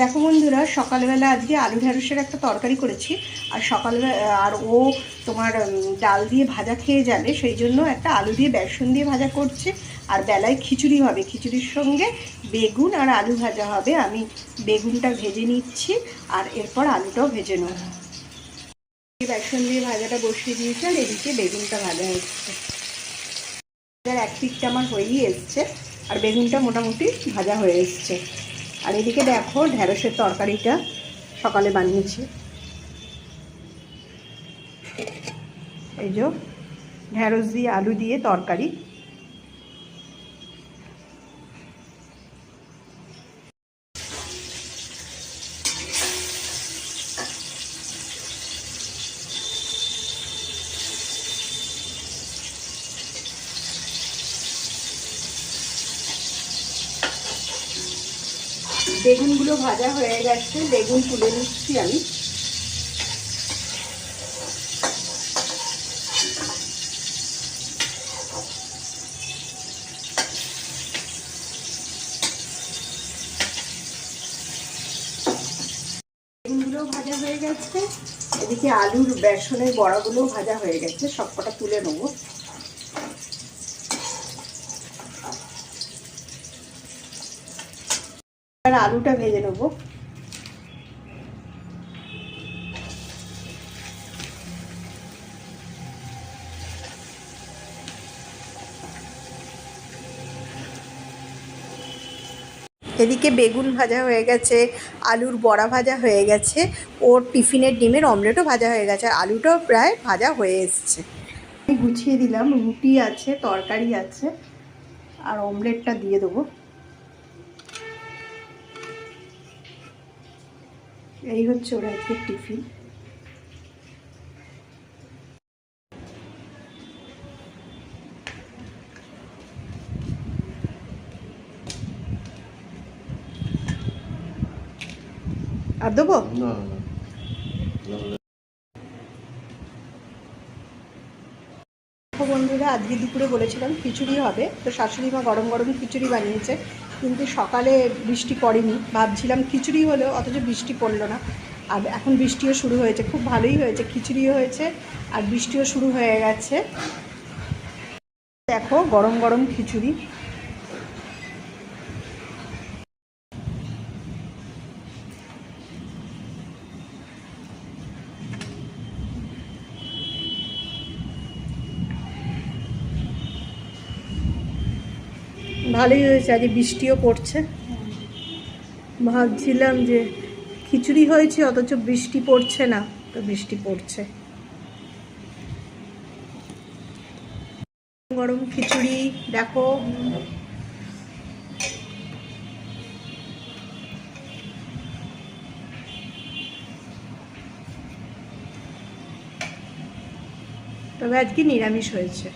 দেখো বন্ধুরা, সকালবেলা আজকে আলু ঢ্যাঁড়সের একটা তরকারি করেছি। আর সকালবেলা আর ও তোমার ডাল দিয়ে ভাজা খেয়ে যাবে, সেই জন্য একটা আলু দিয়ে বেসন দিয়ে ভাজা করছে। আর বেলায় খিচুড়ি হবে, খিচুড়ির সঙ্গে বেগুন আর আলু ভাজা হবে। আমি বেগুনটা ভেজে নিচ্ছি, আর এরপর আলুটাও ভেজে নেব। বেসন দিয়ে ভাজাটা বসিয়ে দিয়েছি, আর এদিকে বেগুনটা ভাজা হচ্ছে। এক পিকটা আমার হয়েই এসছে, আর বেগুনটা মোটামুটি ভাজা হয়ে এসছে। আর এদিকে দেখো ঢ্যাঁড়সের তরকারিটা সকালে বানিয়েছি। এই যে ঢ্যাঁড়স দিয়ে আলু দিয়ে তরকারি। বেগুনগুলো ভাজা হয়ে গেছে, বেগুন তুলে নিচ্ছি আমি। বেগুনগুলো ভাজা হয়ে গেছে, এদিকে আলুর বেসনের বড়াগুলো ভাজা হয়ে গেছে, সবকটা তুলে নেব। আর আলুটা ভেজে নেব। এদিকে বেগুন ভাজা হয়ে গেছে, আলুর বড়া ভাজা হয়ে গেছে, ওর টিফিনের ডিমের অমলেটও ভাজা হয়ে গেছে, আর আলুটাও প্রায় ভাজা হয়ে এসছে। গুছিয়ে দিলাম, রুটি আছে, তরকারি আছে, আর অমলেটটা দিয়ে দেবো। এই হচ্ছে ওরা আজকে টিফিন। আর দেবো না দেখো বন্ধুরা আজকে দুপুরে বলেছিলাম খিচুড়ি হবে। তো শাশুড়ি মা গরম গরম খিচুড়ি বানিয়েছে। কিন্তু সকালে বৃষ্টি পড়েনি। ভাবছিলাম খিচুড়ি হলেও অথচ বৃষ্টি পড়ল না। আর এখন বৃষ্টিও শুরু হয়েছে। খুব ভালোই হয়েছে। খিচুড়িও হয়েছে আর বৃষ্টিও শুরু হয়ে গেছে। দেখো গরম গরম খিচুড়ি। ভালোই হয়েছে আজ বৃষ্টিও পড়ছে। ভাবছিলাম যে খিচুড়ি হয়েছে, অথচ বৃষ্টি পড়ছে না, তো বৃষ্টি পড়ছে। গরম খিচুড়ি, দেখো। তবে আজকে নিরামিষ হয়েছে।